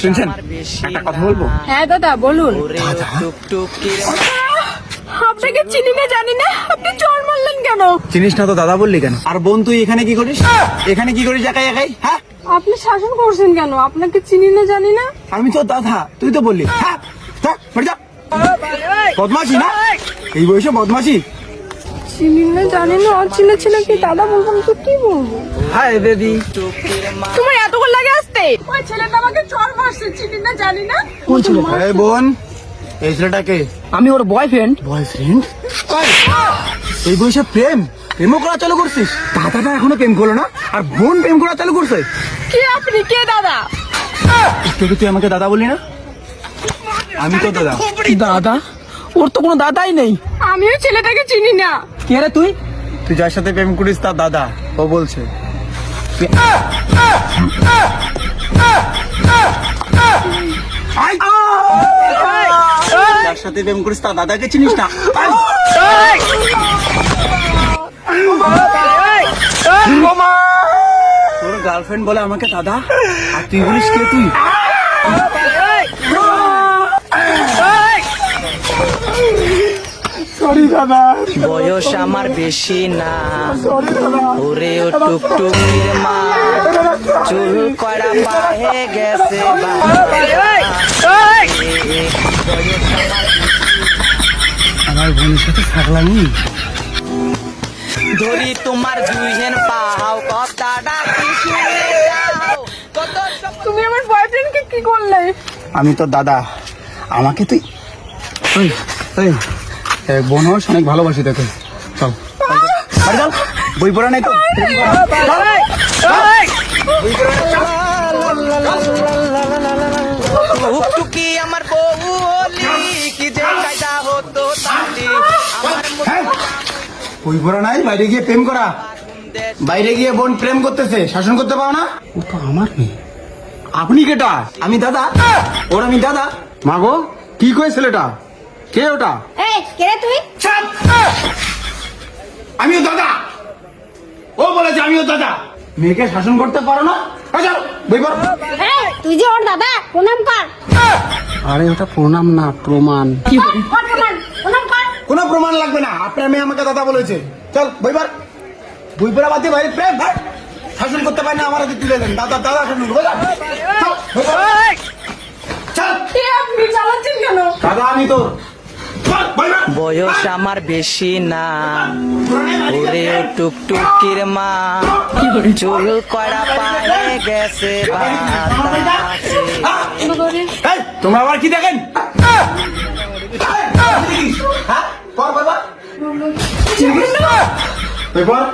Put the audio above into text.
শুনছেন? একটা কথা বলব? হ্যাঁ দাদা বলুন। আপনাকে চিনি না জানি না। আপনি চোর মারলেন কেন? চিনিস না তো দাদা বললি কেন? আর বোন তুই এখানে কি করিস? এখানে কি করিস একাই একাই? হ্যাঁ? আপনি শাসন করছেন কেন? আপনাকে চিনি না জানি না। আমি তো দাদা তুই তো বললি। হ্যাঁ? থাক, বাড়ি যা। বদমাশি না? এই বয়সে বদমাশি? চিনি না। জানি না অচিনা ছেলেকে দাদা বলবেন তো কি বলব? Hi baby. তোমার ওই ছেলেটা আমাকে চোর মারছে চিনি না জানি না। কোন ছিল? এই বোন এই ছেলেটাকে। আমি ওর বয়ফ্রেন্ড বয়ফ্রেন্ড এই বয়সে প্রেম প্রেমও করা চালু করছিস। দাদাটা এখনও প্রেম করল না আর বোন প্রেম করা চালু করছে। কে আপনি? কে দাদা? একটু তুই আমাকে দাদা বললি না? আমি তো দাদা। দাদা? ওর তো কোনো দাদাই নেই। আমি ওই ছেলেটাকে চিনি না। কে রে তুই? তুই যার সাথে প্রেম করিস তার দাদা। ও বলছে। সাথে প্রেম করিস তার দাদাকে চিনিস না! তোর গার্লফ্রেন্ড বলে আমাকে দাদা? আর তুই বলিস কে তুই? বয়স আমার বেশি না। ওরে ও টুকটুকির মা। চুল করা পায়ে গেছে আমার বোনের সাথে থাকলামই ধরি তোমার দুইহেন পাহাও কথাটা তুমি আমার বয়ফ্রেন্ডকে কি করলে আমি তো দাদা আমাকে তুই ওই ওই এ, বোন হোস অনেক ভালোবাসি তোকে চল চল বই পড়া নাই তো পড়া নাই? বাইরে গিয়ে প্রেম করা। বাইরে গিয়ে বোন প্রেম করতেছে শাসন করতে পারো না? ও তো আমার মেয়ে। আপনি কেটা? আমি দাদা। ওর আমি দাদা। মাগো কি কয়ে ছেলেটা? কে ওটা? এই কে রে তুই? আমিও দাদা। ও বলেছে আমিও দাদা। মেয়েকে শাসন করতে পারো না? তুই যে ওর দাদা প্রণাম কর। আরে ওটা প্রণাম না প্রমাণ। প্রণাম কর কোনো প্রমাণ লাগবে না। আপনার মেয়ে আমাকে দাদা বলেছে। চল বইবার বই পড়া বাদ দিয়ে ভাই প্রেম ভাই। শাসন করতে পারি না আমার হাতে তুলে দেন। দাদা দাদা শাসন কেন? দাদা আমি তো বয়স আমার বেশি না। ওরে টুকটুকির মা। চুল করা পায়ে গেছে তোমরা আবার কি দেখেন? হ্যাঁ কর বাবা বই পড়।